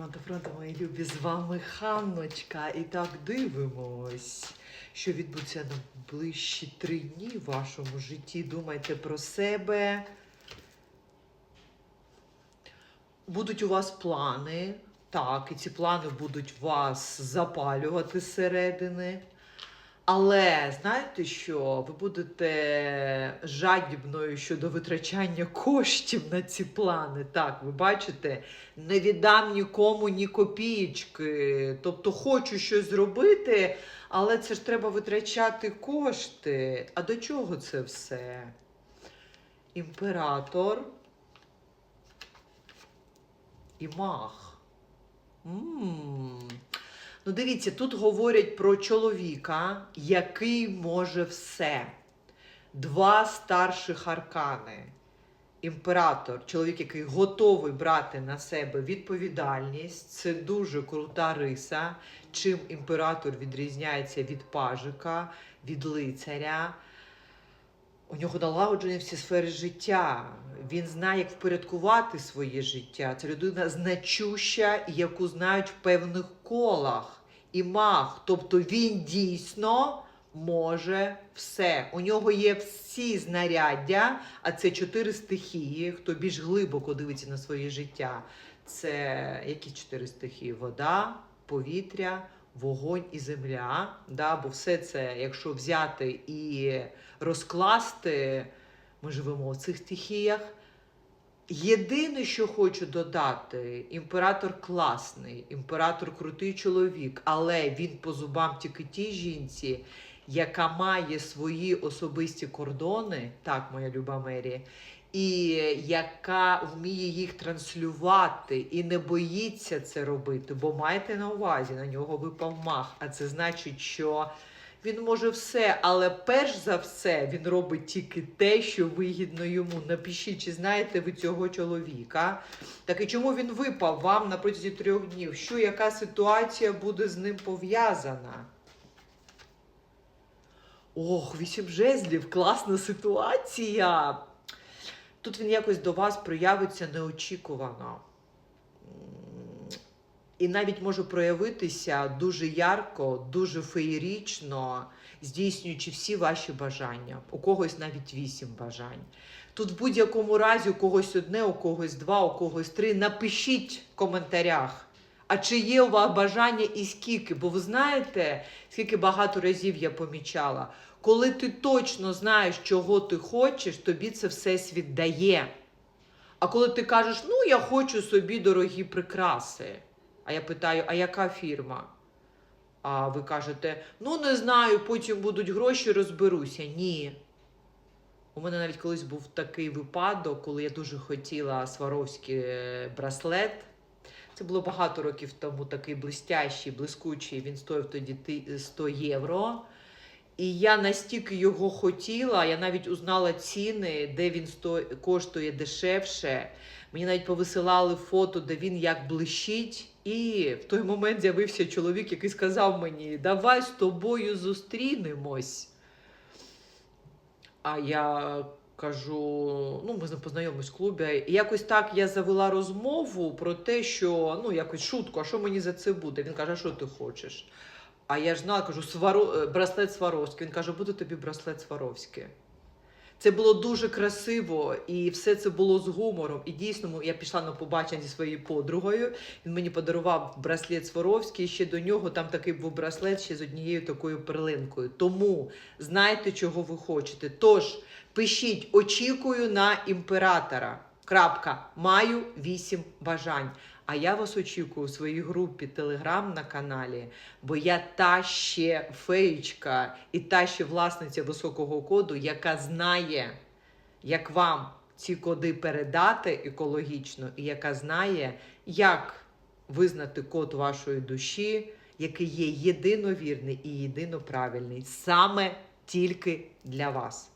фронту, фронту, мої любі, з вами Ханночка. І так дивимось, що відбудеться на ближчі три дні в вашому житті. Думайте про себе. Будуть у вас плани. Так, і ці плани будуть вас запалювати зсередини. Але знаєте що? Ви будете жадібною щодо витрачання коштів на ці плани. Так, ви бачите, не віддам нікому ні копієчки. Тобто хочу щось зробити, але це ж треба витрачати кошти. А до чого це все? Імператор і мах. м Ну, дивіться, тут говорять про чоловіка, який може все. Два старших аркани. Імператор, чоловік, який готовий брати на себе відповідальність, це дуже крута риса. Чим імператор відрізняється від пажика, від лицаря. У нього налагоджені всі сфери життя. Він знає, як впорядкувати своє життя. Це людина значуща, яку знають в певних колах. І маг. Тобто він дійсно може все. У нього є всі знаряддя, а це чотири стихії. Хто більш глибоко дивиться на своє життя. Це які чотири стихії? Вода, повітря, вогонь і земля. Да? Бо все це, якщо взяти і розкласти, ми живемо в цих стихіях. Єдине, що хочу додати, імператор класний, імператор крутий чоловік, але він по зубам тільки тій жінці, яка має свої особисті кордони, так, моя люба Мері, і яка вміє їх транслювати і не боїться це робити. Бо майте на увазі, на нього випав мах. А це значить, що він може все, але перш за все він робить тільки те, що вигідно йому. Напишіть, чи знаєте ви цього чоловіка. Так і чому він випав вам на протязі трьох днів? Що яка ситуація буде з ним пов'язана? Ох, вісім жезлів, класна ситуація. Тут він якось до вас проявиться неочікувано. І навіть може проявитися дуже ярко, дуже феєрічно, здійснюючи всі ваші бажання. У когось навіть вісім бажань. Тут в будь-якому разі у когось одне, у когось два, у когось три. Напишіть в коментарях. А чи є у вас бажання і скільки? Бо ви знаєте, скільки багато разів я помічала, коли ти точно знаєш, чого ти хочеш, тобі це всесвіт дає. А коли ти кажеш, ну я хочу собі дорогі прикраси. А я питаю, а яка фірма? А ви кажете, ну не знаю, потім будуть гроші, розберуся. Ні. У мене навіть колись був такий випадок, коли я дуже хотіла сваровський е, браслет. Це було багато років тому такий блистящий, блискучий. Він стоїв тоді 100 євро. І я настільки його хотіла, я навіть узнала ціни, де він сто... коштує дешевше. Мені навіть повисилали фото, де він як блищить. І в той момент з'явився чоловік, який сказав мені: Давай з тобою зустрінемось. А я кажу: ну, ми з ним познайомились в клубі. І якось так я завела розмову про те, що ну, якось шутку, а що мені за це буде? Він каже, що ти хочеш? А я ж знала, кажу, Сваро... е, браслет Сваровський. Він каже, буде тобі браслет Сваровський. Це було дуже красиво, і все це було з гумором. І дійсно, я пішла на побачення зі своєю подругою. Він мені подарував браслет Сваровський. і Ще до нього там такий був браслет ще з однією такою перлинкою. Тому знайте, чого ви хочете. Тож пишіть, очікую на імператора. Крапка. Маю вісім бажань. А я вас очікую у своїй групі Телеграм на каналі, бо я та ще феєчка і та ще власниця високого коду, яка знає, як вам ці коди передати екологічно, і яка знає, як визнати код вашої душі, який є єдиновірний і єдиноправильний, саме тільки для вас.